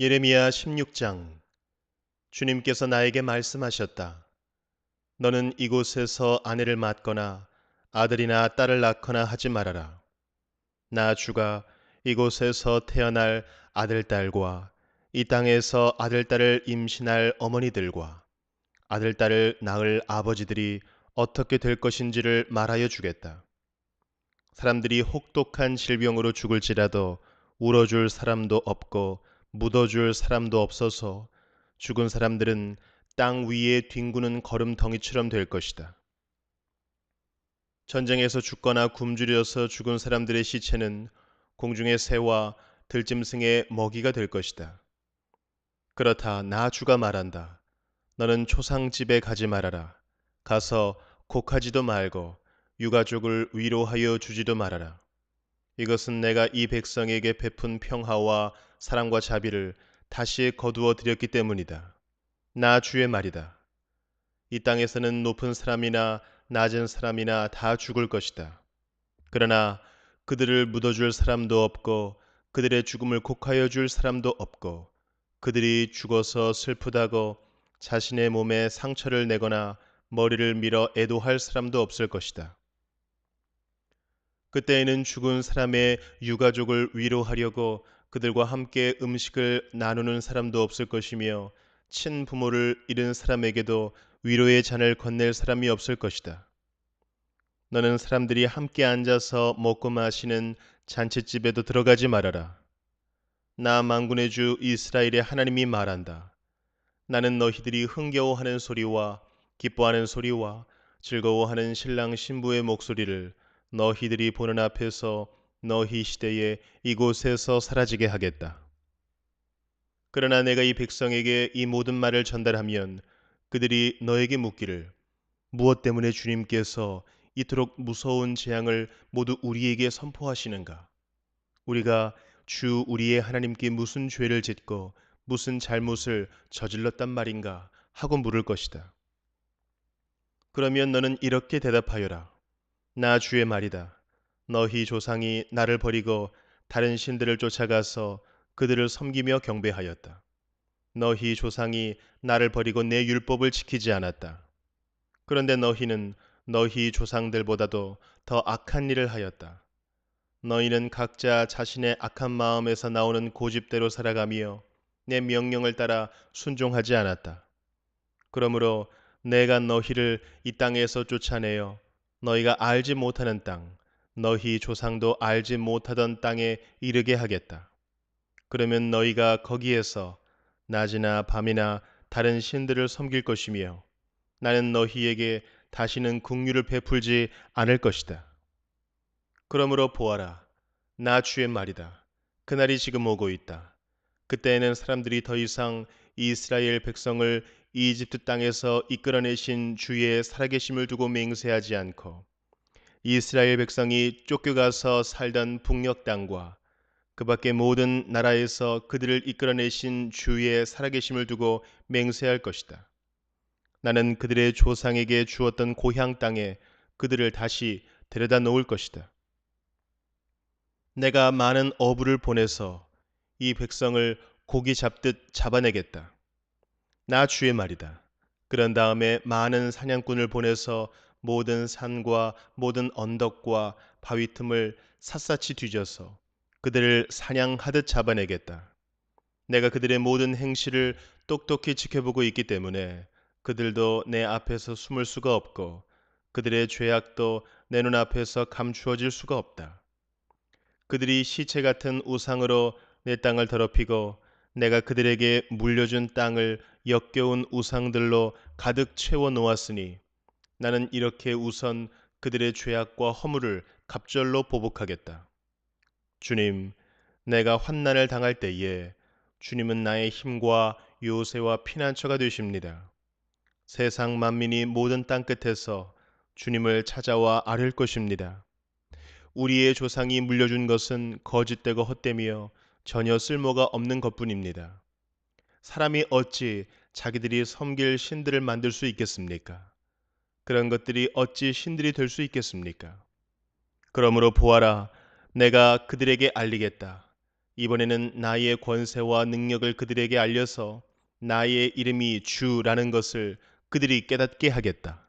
예레미야 16장 주님께서 나에게 말씀하셨다. 너는 이곳에서 아내를 맡거나 아들이나 딸을 낳거나 하지 말아라. 나 주가 이곳에서 태어날 아들, 딸과 이 땅에서 아들, 딸을 임신할 어머니들과 아들, 딸을 낳을 아버지들이 어떻게 될 것인지를 말하여 주겠다. 사람들이 혹독한 질병으로 죽을지라도 울어줄 사람도 없고 묻어줄 사람도 없어서 죽은 사람들은 땅 위에 뒹구는 거름덩이처럼 될 것이다. 전쟁에서 죽거나 굶주려서 죽은 사람들의 시체는 공중의 새와 들짐승의 먹이가 될 것이다. 그렇다 나 주가 말한다. 너는 초상집에 가지 말아라. 가서 곡하지도 말고 유가족을 위로하여 주지도 말아라. 이것은 내가 이 백성에게 베푼 평화와 사랑과 자비를 다시 거두어 드렸기 때문이다. 나 주의 말이다. 이 땅에서는 높은 사람이나 낮은 사람이나 다 죽을 것이다. 그러나 그들을 묻어줄 사람도 없고 그들의 죽음을 곡하여 줄 사람도 없고 그들이 죽어서 슬프다고 자신의 몸에 상처를 내거나 머리를 밀어 애도할 사람도 없을 것이다. 그때에는 죽은 사람의 유가족을 위로하려고 그들과 함께 음식을 나누는 사람도 없을 것이며 친부모를 잃은 사람에게도 위로의 잔을 건넬 사람이 없을 것이다. 너는 사람들이 함께 앉아서 먹고 마시는 잔치집에도 들어가지 말아라. 나 만군의 주 이스라엘의 하나님이 말한다. 나는 너희들이 흥겨워하는 소리와 기뻐하는 소리와 즐거워하는 신랑 신부의 목소리를 너희들이 보는 앞에서 너희 시대에 이곳에서 사라지게 하겠다. 그러나 내가 이 백성에게 이 모든 말을 전달하면 그들이 너에게 묻기를 무엇 때문에 주님께서 이토록 무서운 재앙을 모두 우리에게 선포하시는가? 우리가 주 우리의 하나님께 무슨 죄를 짓고 무슨 잘못을 저질렀단 말인가 하고 물을 것이다. 그러면 너는 이렇게 대답하여라. 나 주의 말이다. 너희 조상이 나를 버리고 다른 신들을 쫓아가서 그들을 섬기며 경배하였다. 너희 조상이 나를 버리고 내 율법을 지키지 않았다. 그런데 너희는 너희 조상들보다도 더 악한 일을 하였다. 너희는 각자 자신의 악한 마음에서 나오는 고집대로 살아가며 내 명령을 따라 순종하지 않았다. 그러므로 내가 너희를 이 땅에서 쫓아내어 너희가 알지 못하는 땅, 너희 조상도 알지 못하던 땅에 이르게 하겠다. 그러면 너희가 거기에서 낮이나 밤이나 다른 신들을 섬길 것이며 나는 너희에게 다시는 국류를 베풀지 않을 것이다. 그러므로 보아라. 나 주의 말이다. 그날이 지금 오고 있다. 그때에는 사람들이 더 이상 이스라엘 백성을 이집트 땅에서 이끌어내신 주의 살아계심을 두고 맹세하지 않고 이스라엘 백성이 쫓겨가서 살던 북녘 땅과 그 밖의 모든 나라에서 그들을 이끌어내신 주의 살아계심을 두고 맹세할 것이다. 나는 그들의 조상에게 주었던 고향 땅에 그들을 다시 데려다 놓을 것이다. 내가 많은 어부를 보내서 이 백성을 고기 잡듯 잡아내겠다. 나 주의 말이다. 그런 다음에 많은 사냥꾼을 보내서 모든 산과 모든 언덕과 바위 틈을 샅샅이 뒤져서 그들을 사냥하듯 잡아내겠다. 내가 그들의 모든 행실을 똑똑히 지켜보고 있기 때문에 그들도 내 앞에서 숨을 수가 없고 그들의 죄악도 내 눈앞에서 감추어질 수가 없다. 그들이 시체 같은 우상으로 내 땅을 더럽히고 내가 그들에게 물려준 땅을 역겨운 우상들로 가득 채워 놓았으니 나는 이렇게 우선 그들의 죄악과 허물을 갑절로 보복하겠다. 주님, 내가 환난을 당할 때에 주님은 나의 힘과 요새와 피난처가 되십니다. 세상 만민이 모든 땅 끝에서 주님을 찾아와 아뢰 것입니다. 우리의 조상이 물려준 것은 거짓되고 헛되며 전혀 쓸모가 없는 것뿐입니다. 사람이 어찌 자기들이 섬길 신들을 만들 수 있겠습니까? 그런 것들이 어찌 신들이 될 수 있겠습니까? 그러므로 보아라, 내가 그들에게 알리겠다. 이번에는 나의 권세와 능력을 그들에게 알려서 나의 이름이 주라는 것을 그들이 깨닫게 하겠다.